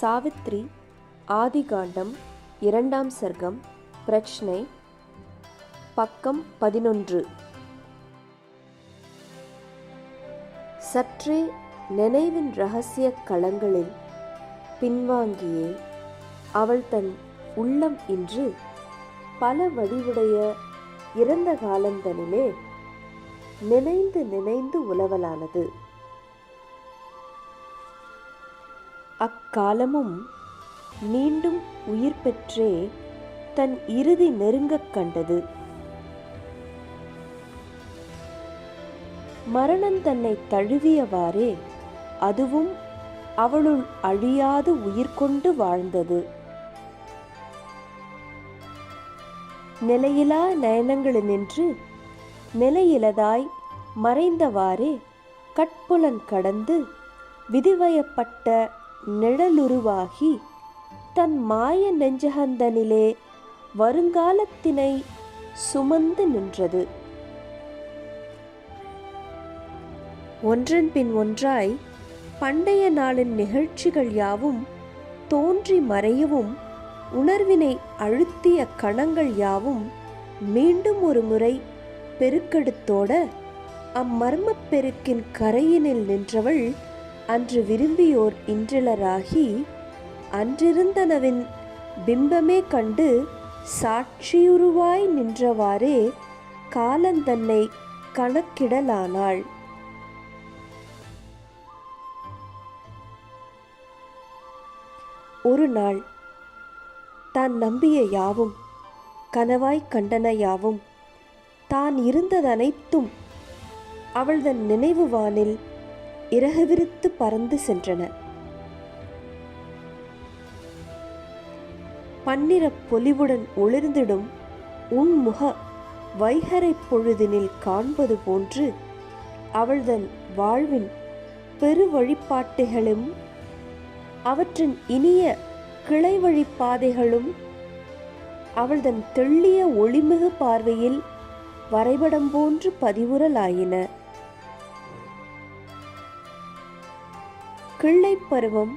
சாவித்ரி ஆதிகாண்டம் இரண்டாம் சர்க்கம் பிரச்சனை பக்கம் பதினொன்று. சற்றே நினைவின் இரகசிய களங்களில் பின்வாங்கியே அவள் தன் உள்ளம் இன்று பல வடிவுடைய இறந்த காலந்தனிலே நினைந்து நினைந்து உலவலானது. அக்காலமும் மீண்டும் உயிர் பெற்றே தன் இறுதி நெருங்கக் கண்டது. மரணம் தன்னை தழுவியவாறே அதுவும் அவளுள் அழியாது உயிர் கொண்டு வாழ்ந்தது. நிலையிலா நயனங்களினின்று நிலையிலதாய் மறைந்தவாறே கட்புலன் கடந்து விதிவயப்பட்ட நிழலுருவாகி தன் மாய நெஞ்சகந்தனிலே வருங்காலத்தினை சுமந்து நின்றது. ஒன்றன் பின் ஒன்றாய் பண்டைய நாளின் நிகழ்ச்சிகள் யாவும் தோன்றி மறையவும் உணர்வினை அழுத்திய கணங்கள் யாவும் மீண்டும் ஒரு முறை பெருக்கெடுத்தோட அம்மர்மப் பெருக்கின் கரையினில் நின்றவள் அன்று விரும்பியோர் இன்றிலராகி அன்றிருந்தனவின் பிம்பமே கண்டு சாட்சியுருவாய் நின்றவாறே காலந்தன்னை கணக்கிடலானாள். ஒரு நாள் தான் நம்பிய யாவும் கனவாய் கண்டன யாவும் தான் இருந்ததனைத்தும் அவள்தன் நினைவு வானில் இறகுவிரித்து பறந்து சென்றன. பன்னிற பொலிவுடன் ஒளிர்ந்திடும் உன்முக வைகரை பொழுதினில் காண்பது போன்று அவள்தன் வாழ்வின் பெரு வழிபாட்டுகளும் அவற்றின் இனிய கிளை வழிப்பாதைகளும் அவள்தன் தெள்ளிய ஒளிமிகு பார்வையில் வரைபடம் போன்று பதிவுறலாயின. கிள்ளை பருவம்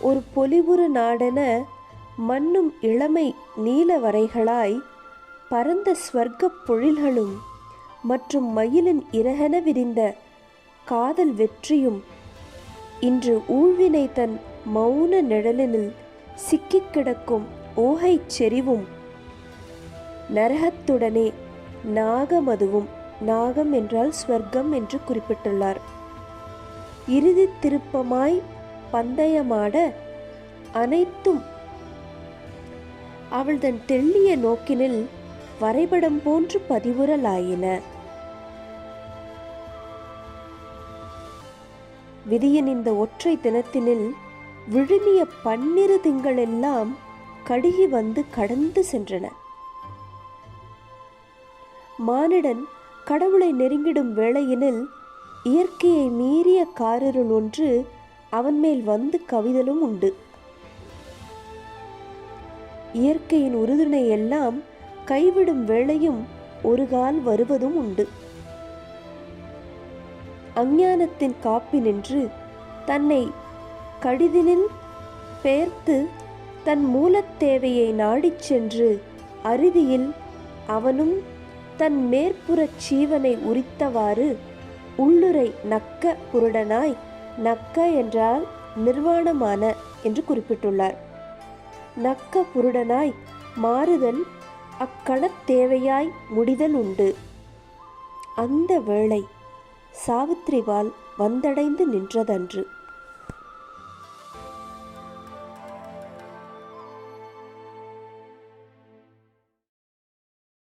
ஒரு பொலிவுறு நாடென மண்ணும் இளமை நீல வரைகளாய் பரந்த ஸ்வர்க்கப் பொழில்களும் மற்றும் மயிலின் இரகென விரிந்த காதல் வெற்றியும் இன்று ஊழ்வினை தன் மௌன நிழலினில் சிக்கிக் கிடக்கும் ஓகைச் செறிவும் நரகத்துடனே நாகமதுவும் நாகம் என்றால் ஸ்வர்க்கம் என்று குறிப்பிட்டுள்ளார். இறுதி திருப்பமாய் பந்தயமாட அனைத்தும் அவள் தன் தெள்ளிய நோக்கினில் வரைபடம் போன்று பதிவுறலாயின. விதியின் இந்த ஒற்றை தினத்தினில் விழுமிய பன்னிரு திங்களெல்லாம் கடுகி வந்து கடந்து சென்றன. மானிடன் கடவுளை நெருங்கிடும் வேளையினில் இயற்கையை மீறிய காரிருள் ஒன்று அவன் மேல் வந்து கவிதலும் உண்டு. இயற்கையின் உறுதுணை எல்லாம் கைவிடும் வேளையும் ஒரு கால் வருவதும் உண்டு. அஞ்ஞானத்தின் காப்பினின்று தன்னை கடிதினில் பெயர்த்து தன் மூலத் தேவையை நாடிச் சென்று அறுதியில் அவனும் தன் மேற்புறச் சீவனை உரித்தவாறு உள்ளுரை நக்க புருடனாய் நக்க என்றால் நிர்வாணமான என்று குறிப்பிட்டுள்ளார். நக்க புருடனாய் மாறுதல் அக்கணத் தேவையாய் முடிதல் உண்டு. அந்த வேளை சாவித்திரிவால் வந்தடைந்து நின்றதன்று